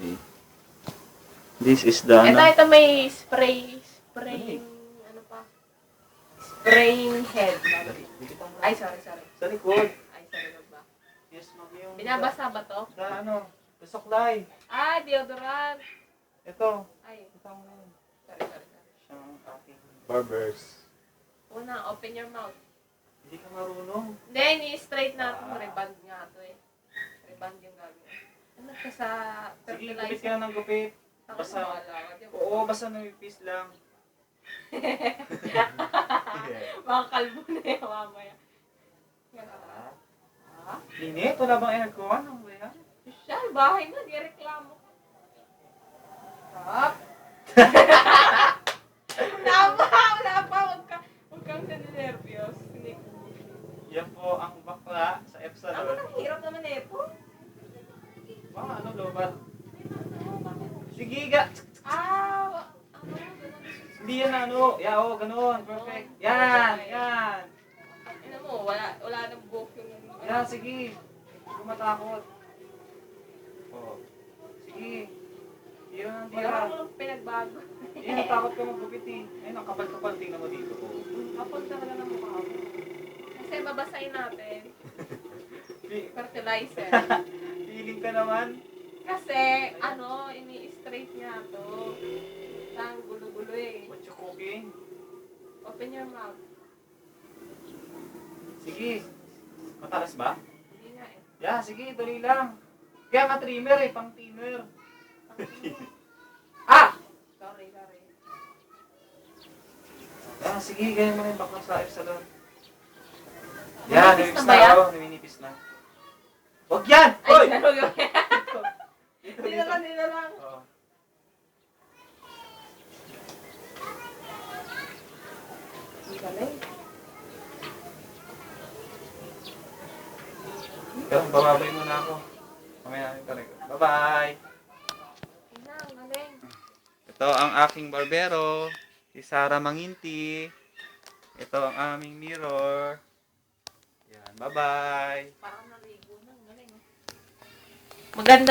Okay. This is the Ito, ano. ito may spray, spraying, ano pa? Spraying head. Ay, sorry, sorry. Sa likod. Ay, sorry ba? Yes, ma'am. Yung Binabasa ba to? Da, ano, susuklay. Ah, deodorant. Ito. Ay, Ito mo na yun. sorry, sorry, sorry. Siyang ating barbers. Una, open your mouth. Hindi ka marunong. Hindi, ni-straight natin. Reband nga to eh. Reband yung gagawin. Ano ka sa Sige, gupit fertilizer? ka na ng gupit. Ako basta- wala ka. Oo, basta namipis lang. Mga kalbo na yung mamaya. Yan ah. Ah? Init, wala bang aircon? Ano ba yan? Social, bahay na, di reklamo. Up. Tama, Ano, lobat. Sige, ga. Ah, ano. Hindi yan ano. Yeah, oh, ganun. Perfect. Yan, yan. Ano mo, wala, wala nang book yung... Yan, sige. Huwag matakot. Oh. Sige. Tira ng Wala tira. akong pinagbago. Yan, natakot ka maggupit eh. Ayun, ang kapal-kapal. Tingnan mo dito. Oh. Kapag talaga ng mukha ko. Kasi babasahin natin. Fertilizer. Feeling ka naman. Kasi, ano, ini-straight niya to. Tang gulo-gulo eh. What you cooking? Open your mouth. Sige. Matalas ba? Hindi nga eh. Yeah, sige, tuloy lang. Kaya ka trimmer eh, pang thinner. Ah! Sorry, sorry. Ah, sige, ganyan mo na yung bakla sa Epsilon. Yan, Naminipis namimis na na, ba yan? oh, naminipis na. Huwag yan! Ay, Hoy! Dito, dito, lang, dito lang. Oo. Ang galing. Pero, bababay muna ako. Mamaya natin talaga. Bye-bye! Ina, ang galing. Ito ang aking barbero, si Sara Manginti. Ito ang aming mirror. Yan, bye-bye! Parang naligo na, ang galing. oh. Maganda